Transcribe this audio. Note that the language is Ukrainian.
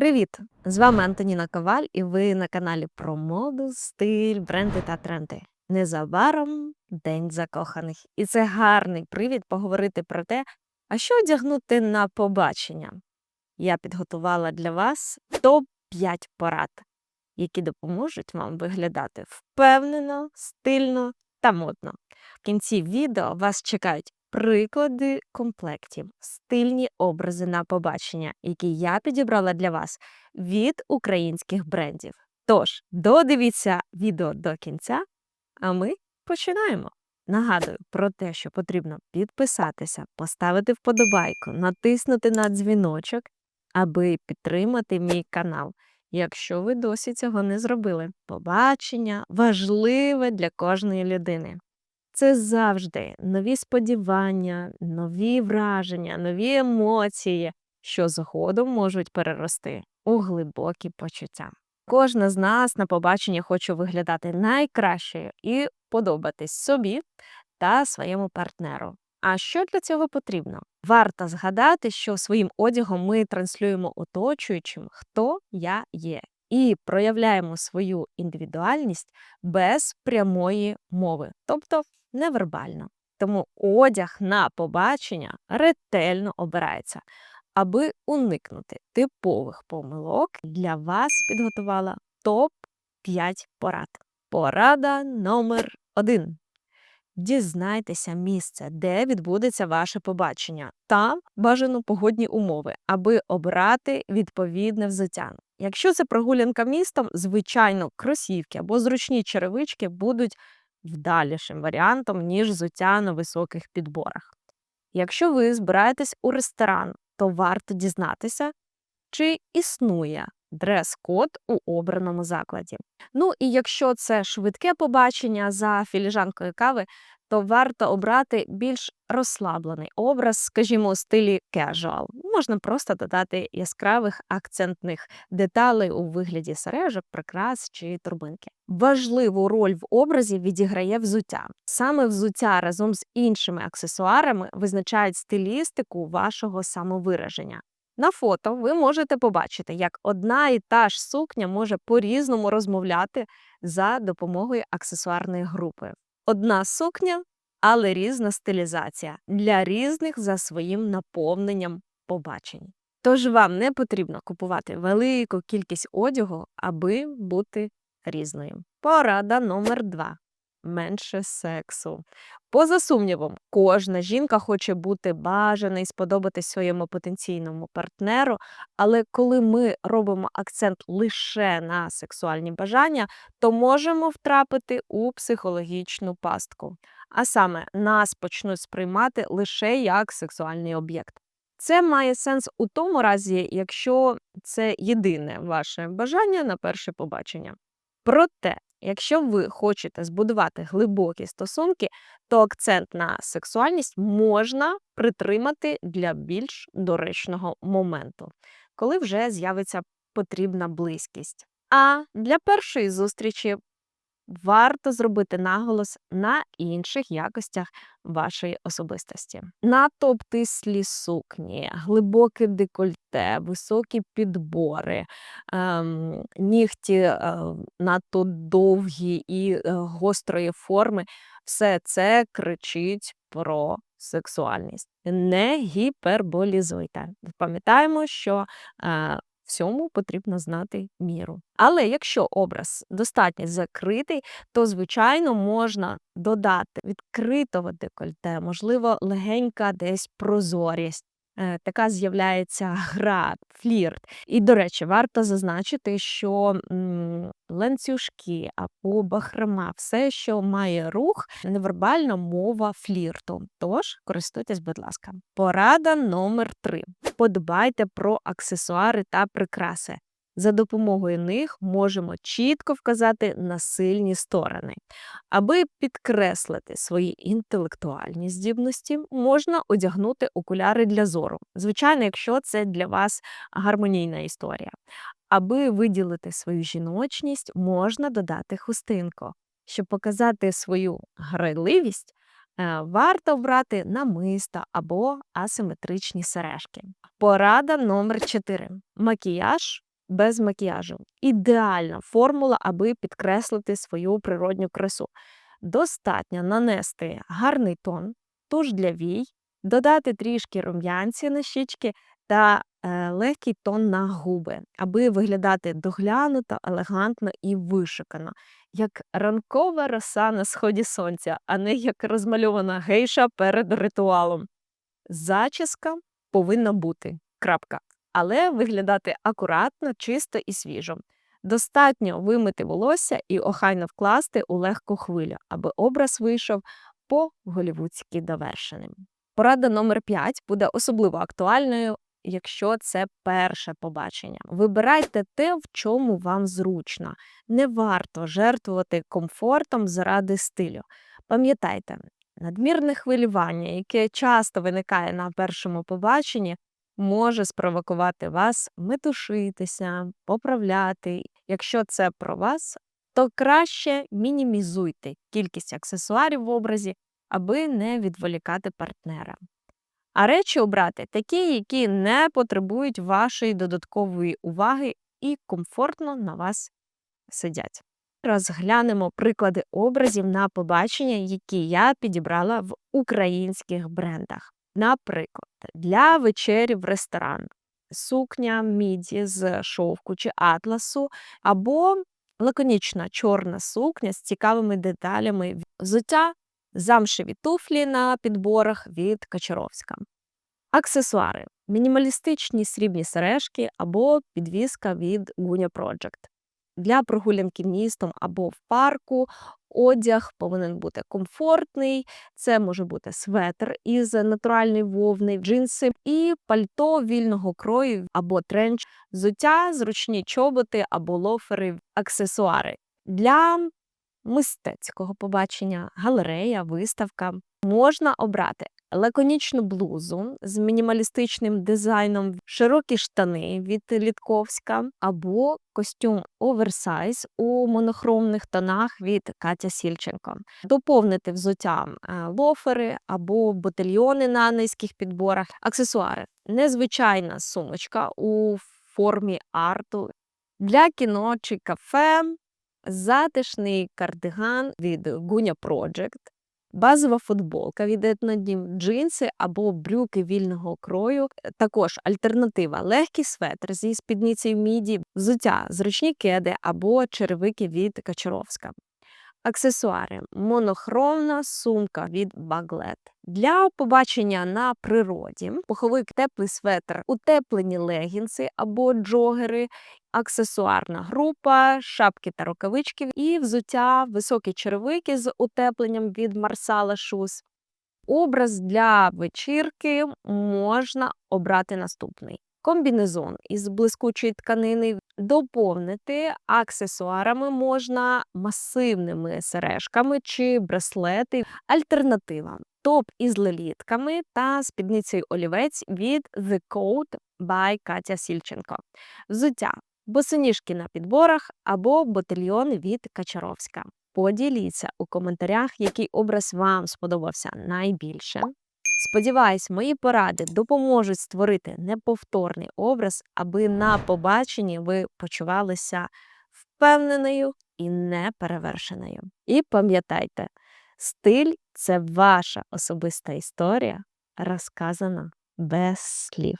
Привіт! З вами Антоніна Коваль, і ви на каналі про моду, стиль, бренди та тренди. Незабаром День закоханих. І це гарний привід поговорити про те, а що одягнути на побачення. Я підготувала для вас топ-5 порад, які допоможуть вам виглядати впевнено, стильно та модно. В кінці відео вас чекають приклади комплектів, стильні образи на побачення, які я підібрала для вас від українських брендів. Тож, додивіться відео до кінця, а ми починаємо. Нагадую про те, що потрібно підписатися, поставити вподобайку, натиснути на дзвіночок, аби підтримати мій канал. Якщо ви досі цього не зробили, побачення важливе для кожної людини. Це завжди нові сподівання, нові враження, нові емоції, що згодом можуть перерости у глибокі почуття. Кожна з нас на побаченні хоче виглядати найкращою і подобатись собі та своєму партнеру. А що для цього потрібно? Варто згадати, що своїм одягом ми транслюємо оточуючим, хто я є, і проявляємо свою індивідуальність без прямої мови, тобто невербально. Тому одяг на побачення ретельно обирається. Аби уникнути типових помилок, для вас підготувала топ-5 порад. Порада номер 1 Дізнайтеся місце, де відбудеться ваше побачення, та бажано погодні умови, аби обрати відповідне взуття. Якщо це прогулянка містом, звичайно, кросівки або зручні черевички будуть вдалішим варіантом, ніж взуття на високих підборах. Якщо ви збираєтесь у ресторан, то варто дізнатися, чи існує дрес-код у обраному закладі. Ну і якщо це швидке побачення за філіжанкою кави, то варто обрати більш розслаблений образ, скажімо, у стилі casual. Можна просто додати яскравих акцентних деталей у вигляді сережок, прикрас чи турбинки. Важливу роль в образі відіграє взуття. Саме взуття разом з іншими аксесуарами визначають стилістику вашого самовираження. На фото ви можете побачити, як одна і та ж сукня може по-різному розмовляти за допомогою аксесуарної групи. Одна сукня, але різна стилізація для різних за своїм наповненням побачень. Тож вам не потрібно купувати велику кількість одягу, аби бути різною. Порада номер два менше сексу. Поза сумнівом, кожна жінка хоче бути бажана і сподобатись своєму потенційному партнеру, але коли ми робимо акцент лише на сексуальні бажання, то можемо втрапити у психологічну пастку. А саме нас почнуть сприймати лише як сексуальний об'єкт. Це має сенс у тому разі, якщо це єдине ваше бажання на перше побачення. Проте Якщо ви хочете збудувати глибокі стосунки, то акцент на сексуальність можна притримати для більш доречного моменту, коли вже з'явиться потрібна близькість. А для першої зустрічі варто зробити наголос на інших якостях вашої особистості. Натовтислі сукні, глибоке декольте, високі підбори, ем, нігті е, надто довгі і е, гострої форми. Все це кричить про сексуальність. Не гіперболізуйте. Пам'ятаємо, що е, всьому потрібно знати міру. Але якщо образ достатньо закритий, то звичайно можна додати відкритого декольте, можливо, легенька десь прозорість. Е, така з'являється гра, флірт. І, до речі, варто зазначити, що ланцюжки або бахрома, все, що має рух, невербальна мова флірту. Тож користуйтесь, будь ласка. Порада номер три: подбайте про аксесуари та прикраси. За допомогою них можемо чітко вказати на сильні сторони. Аби підкреслити свої інтелектуальні здібності, можна одягнути окуляри для зору. Звичайно, якщо це для вас гармонійна історія. Аби виділити свою жіночність, можна додати хустинку. Щоб показати свою грайливість, е, варто обрати намиста або асиметричні сережки. Порада номер 4 Макіяж без макіяжу. Ідеальна формула, аби підкреслити свою природню красу. Достатньо нанести гарний тон, туш для вій, додати трішки рум'янці на щічки та е, легкий тон на губи, аби виглядати доглянуто, елегантно і вишикано, як ранкова роса на сході сонця, а не як розмальована гейша перед ритуалом. Зачіска повинна бути. Крапка. Але виглядати акуратно, чисто і свіжо. Достатньо вимити волосся і охайно вкласти у легку хвилю, аби образ вийшов по голівудськи довершеним. Порада номер 5 буде особливо актуальною, якщо це перше побачення. Вибирайте те, в чому вам зручно. Не варто жертвувати комфортом заради стилю. Пам'ятайте, надмірне хвилювання, яке часто виникає на першому побаченні, може спровокувати вас метушитися, поправляти. Якщо це про вас, то краще мінімізуйте кількість аксесуарів в образі, аби не відволікати партнера. А речі обрати такі, які не потребують вашої додаткової уваги і комфортно на вас сидять. Розглянемо приклади образів на побачення, які я підібрала в українських брендах. Наприклад, для вечері в ресторан сукня міді з шовку чи атласу, або лаконічна чорна сукня з цікавими деталями взуття, замшеві туфлі на підборах від Качаровська. Аксесуари мінімалістичні срібні сережки або підвіска від Gunya Project. Для прогулянки містом або в парку одяг повинен бути комфортний. Це може бути светр із натуральної вовни, джинси і пальто вільного крою або тренч, взуття, зручні чоботи або лофери, аксесуари. Для мистецького побачення, галерея, виставка можна обрати лаконічну блузу з мінімалістичним дизайном, широкі штани від Літковська або костюм оверсайз у монохромних тонах від Катя Сільченко. Доповнити взуття е, лофери або ботильйони на низьких підборах, аксесуари, незвичайна сумочка у формі арту для кіно чи кафе. Затишний кардиган від Gunya Project, базова футболка від етнодім, джинси або брюки вільного крою. Також альтернатива легкий светр зі спідницею міді, взуття, зручні кеди або черевики від Качаровська. Аксесуари монохромна сумка від Баглет. Для побачення на природі пуховик теплий светр, утеплені легінси або джогери, аксесуарна група, шапки та рукавички і взуття, високі черевики з утепленням від Марсала Шус. Образ для вечірки можна обрати наступний. Комбінезон із блискучої тканини доповнити аксесуарами можна масивними сережками чи браслети. Альтернатива топ із лелітками та спідницею олівець від The Coat by Катя Сільченко. Взуття босоніжки на підборах або ботильйон від Качаровська. Поділіться у коментарях, який образ вам сподобався найбільше. Сподіваюсь, мої поради допоможуть створити неповторний образ, аби на побаченні ви почувалися впевненою і неперевершеною. І пам'ятайте, стиль це ваша особиста історія, розказана без слів.